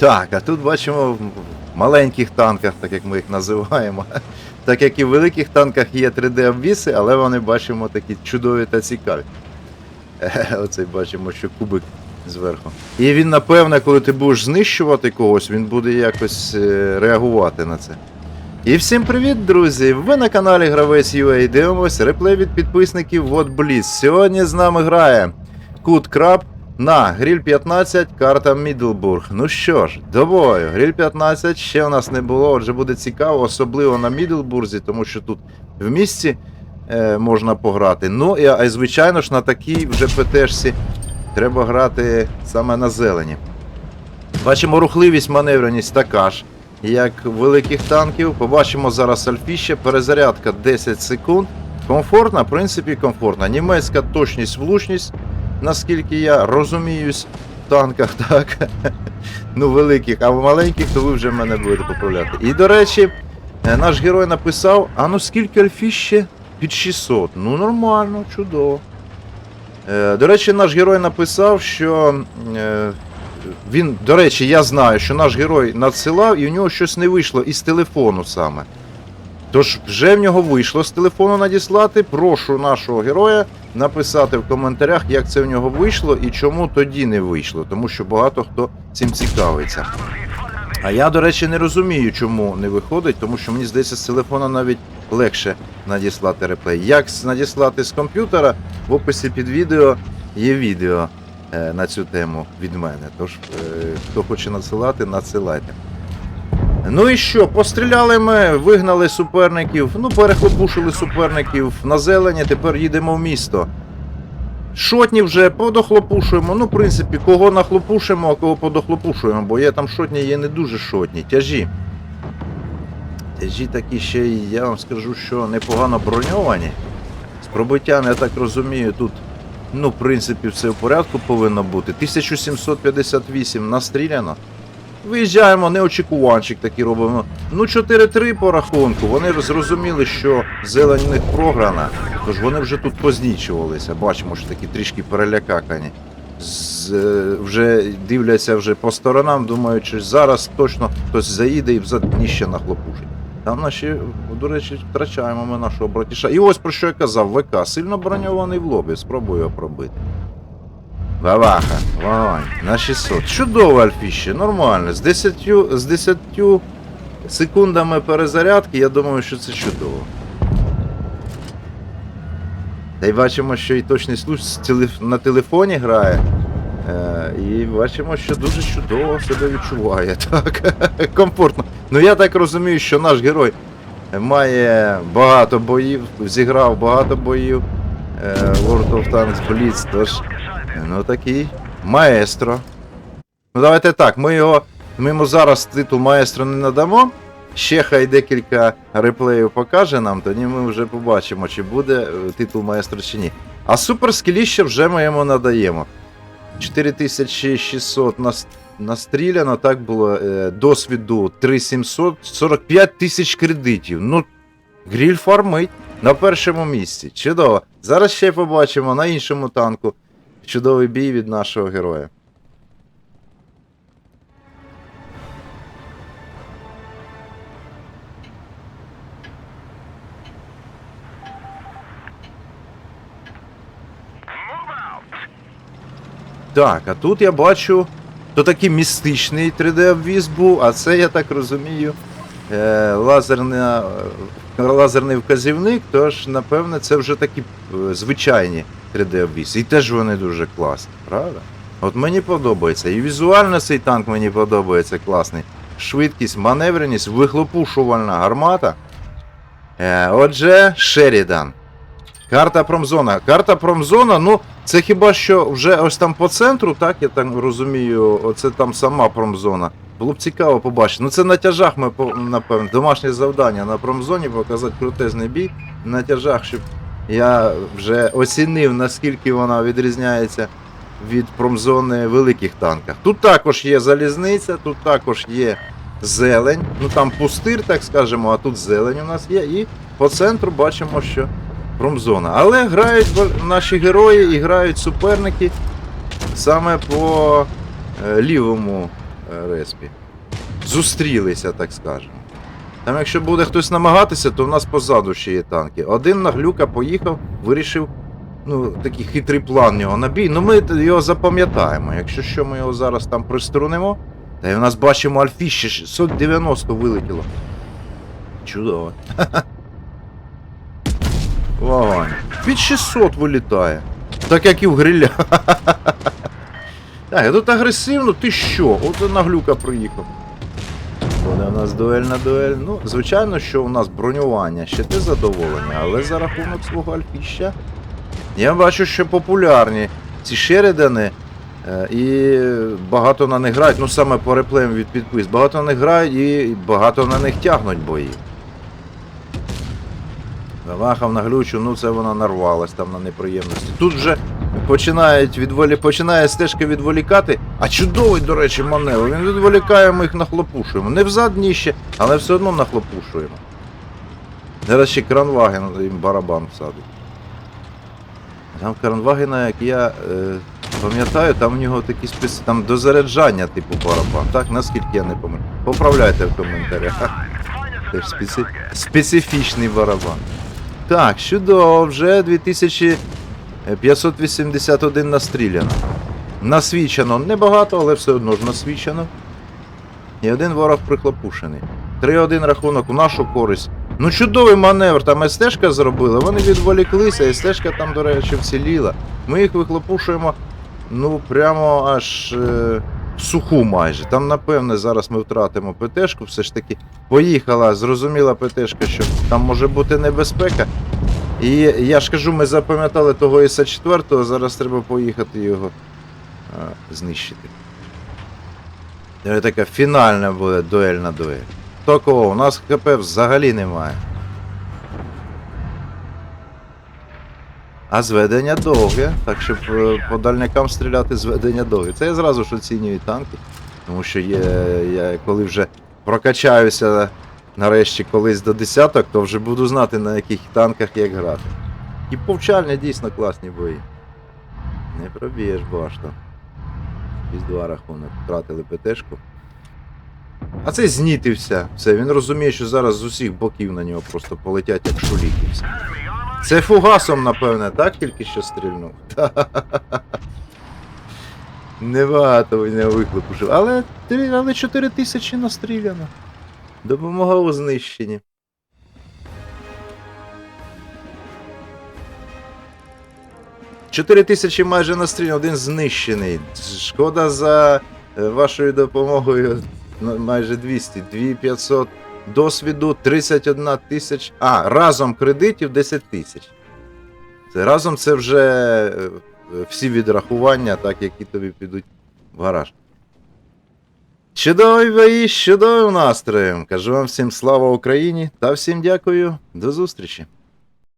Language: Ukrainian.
Так, а тут бачимо в маленьких танках, так як ми їх називаємо. Так як і в великих танках є 3D-обвіси, але вони бачимо такі чудові та цікаві. Оцей бачимо, що кубик зверху. І він, напевне, коли ти будеш знищувати когось, він буде якось е, реагувати на це. І всім привіт, друзі! Ви на каналі Гравець UA дивимось реплей від підписників Бліц. Сьогодні з нами грає Кут Краб на Гріль 15, карта Мідлбург. Ну що ж, до бою. Гріль 15 ще у нас не було, отже буде цікаво, особливо на Мідлбурзі, тому що тут в місті е, можна пограти. Ну і звичайно ж на такій вже ПТшці треба грати саме на зелені. Бачимо рухливість, маневреність така ж, як великих танків. Побачимо зараз альфіще, перезарядка 10 секунд. Комфортна, в принципі, комфортна. Німецька точність, влучність, наскільки я розуміюсь в танках, так. Ну, великих, а в маленьких, то ви вже мене будете поправляти. І до речі, е, наш герой написав: а ну скільки альфіще? Під 600. Ну, нормально, чудово. Е, До речі, наш герой написав, що е, він, до речі, я знаю, що наш герой надсилав і у нього щось не вийшло із телефону саме. Тож вже в нього вийшло з телефону надіслати. Прошу нашого героя написати в коментарях, як це в нього вийшло і чому тоді не вийшло, тому що багато хто цим цікавиться. А я, до речі, не розумію, чому не виходить, тому що мені здається, з телефона навіть легше надіслати реплей. Як надіслати з комп'ютера, в описі під відео є відео е, на цю тему від мене. Тож, е, хто хоче надсилати, надсилайте. Ну і що, постріляли ми, вигнали суперників, ну перехлопушили суперників на зелені, тепер їдемо в місто. Шотні вже подохлопушуємо. Ну, в принципі, кого нахлопушимо, а кого подохлопушуємо, бо є там шотні, є не дуже шотні. Тяжі. Тяжі такі ще я вам скажу, що непогано броньовані. З пробиттям, я так розумію, тут, ну, в принципі, все в порядку повинно бути. 1758 настріляно. Виїжджаємо, неочікуванчик такий робимо. Ну, 4-3 по рахунку. Вони зрозуміли, що зелень в них програна, тож вони вже тут познічувалися. Бачимо, що такі трішки перелякакані. З, е, вже дивляться вже по сторонам, думаючи, зараз точно хтось заїде і взад ще нахлопушить. Там наші, до речі, втрачаємо ми нашого братіша. І ось про що я казав, ВК, сильно броньований в лобі, спробую його пробити. Ваваха, вогонь, на 600. Чудово, Альфіще, нормально. З 10, з 10 секундами перезарядки, я думаю, що це чудово. Та й бачимо, що і точний телеф- на телефоні грає. Е, і бачимо, що дуже чудово себе відчуває. Так, комфортно. Ну я так розумію, що наш герой має багато боїв, зіграв багато боїв. е, World of Tanks Blitz, тож Ну такий маестро. Ну давайте так, ми його. Ми йому зараз титул маестро не надамо. Ще хай декілька реплеїв покаже нам, тоді ми вже побачимо, чи буде е, титул маестро чи ні. А суперскіліще вже ми йому надаємо. 4600 нас... настріляно, так було. Е, досвіду 3700, 45 тисяч кредитів. Ну, гріль фармить на першому місці. Чудово. Зараз ще побачимо на іншому танку. Чудовий бій від нашого героя. Так, а тут я бачу, то такий містичний 3D-обвіз був, а це, я так розумію, е, лазерна, е, лазерний вказівник, тож, напевне, це вже такі е, звичайні 3D-обвіз. І теж вони дуже класні, правда? От мені подобається. І візуально цей танк мені подобається класний. Швидкість, маневреність, вихлопушувальна гармата. Е, отже, Шерідан. Карта промзона. Карта промзона, ну, це хіба що вже ось там по центру, так, я так розумію, оце там сама промзона. Було б цікаво побачити. Ну це на тяжах ми, напевно, домашнє завдання на промзоні показати крутезний бій на тяжах, щоб я вже оцінив, наскільки вона відрізняється від промзони великих танках. Тут також є залізниця, тут також є зелень. Ну там пустир, так скажемо, а тут зелень у нас є. І по центру бачимо, що промзона. Але грають наші герої і грають суперники саме по е, лівому респі. Зустрілися, так скажемо. Там, якщо буде хтось намагатися, то в нас позаду ще є танки. Один на глюка поїхав, вирішив. Ну, такий хитрий план нього набій. Ну ми його запам'ятаємо. Якщо що, ми його зараз там приструнимо. Та й в нас бачимо Альфіще 690 вилетіло. Чудово. Вогонь. Під 600 вилітає. Так як і в гриля. Так, а тут агресивно, ти що? От на глюка приїхав. Буде у нас дуель на дуель. Ну, звичайно, що у нас бронювання ще те задоволення, але за рахунок свого альфіща. Я бачу, що популярні ці Шеридани. е, І багато на них грають, ну саме по реплеям від підпис. Багато на них грають і багато на них тягнуть бої. Замахав на глючу, ну це вона нарвалась там на неприємності. Тут вже починають відволі... починає стежка відволікати. А чудовий, до речі, маневр. Він відволікає, ми їх нахлопушуємо. Не взад ніще, але все одно нахлопушуємо. Зараз ще кранваген їм барабан всадить. Там кранвагена, як я е, пам'ятаю, там в нього такі спеці... там дозаряджання типу барабан. Так, наскільки я не пам'ятаю. Поправляйте в коментарях. Специ... специфічний барабан. Так, чудово, вже 2581 настріляно. Насвічено небагато, але все одно ж насвічено. І один ворог прихлопушений. 3-1 рахунок у нашу користь. Ну, чудовий маневр, там СТшка зробили, вони відволіклися, СТшка там, до речі, вціліла. Ми їх вихлопушуємо, ну, прямо аж е, суху майже. Там, напевне, зараз ми втратимо ПТшку, все ж таки. Поїхала, зрозуміла ПТшка, що там може бути небезпека. І я ж кажу, ми запам'ятали того іса 4 зараз треба поїхати його а, знищити. Це така фінальна буде дуельна дуель. Хто кого? У нас ХП взагалі немає. А зведення довге, так щоб е, по дальнякам стріляти зведення довге. Це я зразу ж оцінюю танки. Тому що є, я коли вже прокачаюся нарешті колись до десяток, то вже буду знати на яких танках як грати. І повчальні дійсно класні бої. Не проб'єш башту. Із два рахунок. Втратили ПТшку. А цей знітився. Все, він розуміє, що зараз з усіх боків на нього просто полетять як шуліки. Це фугасом, напевне, так тільки що стрільнув. Небагато він. Але, три- але 4 тисячі настріляно. Допомога у знищенні. Чотири тисячі майже настріляно, один знищений. Шкода за е, вашою допомогою ну, майже 200. 2500 досвіду, 31 тисяч. А, разом кредитів 10 тисяч. Разом це вже е, всі відрахування, так, які тобі підуть в гараж. Чудовий бої, з чудовим настроєм. Кажу вам всім слава Україні та всім дякую. До зустрічі.